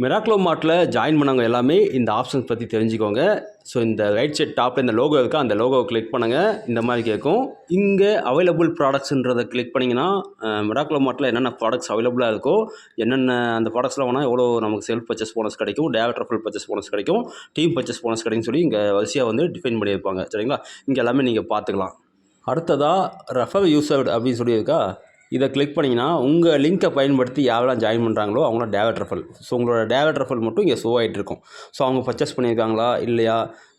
மிராக்லோ மார்ட்டில் join பண்ணவங்க எல்லாமே இந்த ஆப்ஷன்ஸ் பற்றி தெரிஞ்சுக்கோங்க. ஸோ இந்த ரைட் சைட் டாப்பில் இந்த லோகோ இருக்கா அந்த லோகோவை கிளிக் பண்ணுங்கள் இந்த மாதிரி கேட்கும் இங்கே அவைலபிள் ப்ராடக்ட்ஸுன்றதை கிளிக் பண்ணிங்கன்னா மிராக்லோ மார்ட்டில் என்னென்ன ப்ராடக்ட்ஸ் அவைலபிளாக இருக்கோ என்னென்ன அந்த ப்ராடக்ட்ஸ்லாம் வேணால் எவ்வளோ நமக்கு செல்ஃப் பர்ச்சேஸ் போனஸ் கிடைக்கும் டேரக்டர் ஃபுல் பர்ச்சேஸ் போனஸ் கிடைக்கும் டீம் பர்ச்சேஸ் போனஸ் கிடைக்கும்னு சொல்லி இங்கே வரிசையாக வந்து டிஃபைன் பண்ணியிருப்பாங்க. சரிங்களா? இங்கே எல்லாமே நீங்கள் பார்த்துக்கலாம். அடுத்ததாக ரெஃபர் யூசர்ட் அப்படின்னு சொல்லியிருக்கா? இதை கிளிக் பண்ணிங்கன்னா உங்கள் லிங்க்கை பயன்படுத்தி யாரெல்லாம் ஜாயின் பண்ணுறாங்களோ அவங்களாம் டேவட் ரெஃபல் ஸோ உங்களோட டேவட் ரெஃபல் மட்டும் இங்கே ஷோ ஆகிட்டு இருக்கும். ஸோ அவங்க பர்ச்சேஸ் பண்ணியிருக்காங்களா இல்லையா?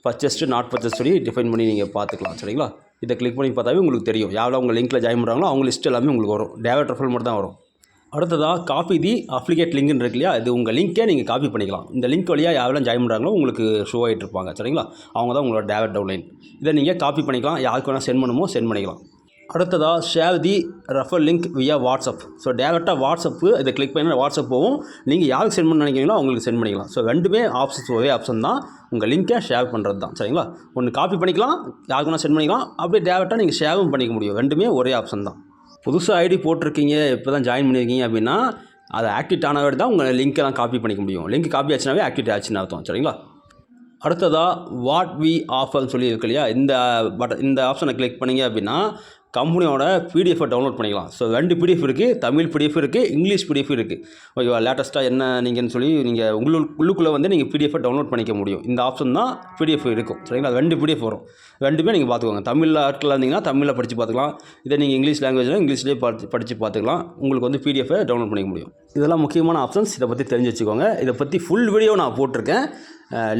பர்ச்சேஸ்டு நாட் பர்ச்சேஸ் சொல்லி டிஃபைன் பண்ணி நீங்கள் பார்த்துக்கலாம் சரிங்களா? இதை கிளிக் பண்ணி பார்த்தாவே உங்களுக்கு தெரியும். யாரெல்லாம் உங்கள் லிங்க்கில் ஜாயின் பண்ணுறாங்களோ அவங்க லிஸ்ட் எல்லாமே உங்களுக்கு வரும். டேவட் ரெஃபல் மட்டும் தான் வரும். அடுத்ததாக காப்பி தி அப்ளிகேட் லிங்க்னு இருக்கு இல்லையா? இது உங்கள் லிங்க்கே நீங்கள் காப்பி பண்ணிக்கலாம். இந்த லிங்க் வழியாக யாரெல்லாம் ஜாயின் பண்ணுறாங்களோ உங்களுக்கு ஷோ ஆகிட்டு இருப்பாங்க சரிங்களா? அவங்க தான் உங்களோட டேவட் டவுன்லைன் இதை நீங்கள் காப்பி பண்ணிக்கலாம். யாருக்கு வேணால் சென்ட் பண்ணுமோ சென்ட் பண்ணிக்கலாம். அடுத்ததாக share the refer link via WhatsApp so டேரெக்டாக வாட்ஸ்அப்பு இதை கிளிக் பண்ணி வாட்ஸ்அப் போகும். நீங்கள் யாருக்கு சென்ட் பண்ண நினைக்கிறீங்களோ அவங்களுக்கு சென்ட் பண்ணிக்கலாம். ஸோ ரெண்டுமே ஆப்ஷன்ஸ் ஒரே ஆப்ஷன் தான். உங்கள் லிங்க்கை ஷேர் பண்ணுறது தான். சரிங்களா? ஒன்று காப்பி பண்ணிக்கலாம் யாருக்கு வேணால் சென்ட் பண்ணிக்கலாம். அப்படியே டேரெக்டாக நீங்கள் ஷேரும் பண்ணிக்க முடியும். ரெண்டுமே ஒரே ஆப்ஷன் தான். புதுசாக ஐடி போட்டிருக்கீங்க இப்போ தான் ஜாயின் பண்ணியிருக்கீங்க அப்படின்னா அது ஆக்டிவேட் ஆன தான் உங்கள் லிங்க்கெல்லாம் காப்பி பண்ணிக்க முடியும். லிங்க் காப்பி ஆச்சுனாவே ஆக்டிவேட் ஆச்சுன்னு அர்த்தம். சரிங்களா? அடுத்ததாக வாட் வி ஆஃபர்னு சொல்லி இருக்கு இல்லையா? இந்த பட் இந்த ஆப்ஷனை கிளிக் பண்ணீங்க அப்படின்னா கம்பெனியோட பிடிஎஃபை டவுன்லோட் பண்ணிக்கலாம். ஸோ ரெண்டு பிடிஎஃப் இருக்குது தமிழ் பிடிஎஃப் இருக்குது இங்கிலீஷ் பிடிஎஃப் இருக்குது ஓகேவா லேட்டஸ்ட்டாக என்ன நீங்கன்னு சொல்லி நீங்கள் உள்ளு உள்ளுக்குள்ளே வந்து நீங்கள் பிடிஎஃபை டவுன்லோட் பண்ணிக்க முடியும். இந்த ஆப்ஷன் தான் பிடிஎஃப் இருக்கும். சரிங்களா? ரெண்டு பிடிஎஃப் வரும். ரெண்டுமே நீங்கள் பார்த்துக்கோங்க. தமிழில் ஆட்கள் இருந்தீங்கன்னா தமிழில் படித்து பார்த்துக்கலாம். இதே நீங்கள் இங்கிலீஷ் லாங்குவேஜ்னால் இங்கிலீஷ்லேயே படித்து படித்து பார்த்துக்கலாம். உங்களுக்கு வந்து பிடிஎஃபை டவுன்லோட் பண்ணிக்க முடியும். இதெல்லாம் முக்கியமான ஆப்ஷன்ஸ் இதை பற்றி தெரிஞ்சு வச்சுக்கோங்க. இதை பற்றி ஃபுல் வீடியோ நான் போட்டிருக்கேன்.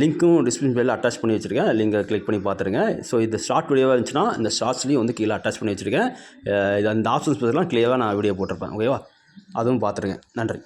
லிங்க்கும் டிஸ்கிரிப்ஷன் பேரில் அட்டாச் பண்ணி வச்சுருக்கேன். லிங்கை கிளிக் பண்ணி பார்த்துருங்க. ஸோ இது ஷார்ட் வீடியோவாக இருந்துச்சுன்னா இந்த ஷார்ட்ஸ்லேயும் வந்து கீழே அட்டாச் பண்ணி வச்சுருக்கேன். இது அந்த ஆப்ஷன்ஸ் பற்றிலாம் கிளியராக நான் வீடியோ போட்டிருப்பேன். ஓகேவா அதுவும் பார்த்துருங்க. நன்றி.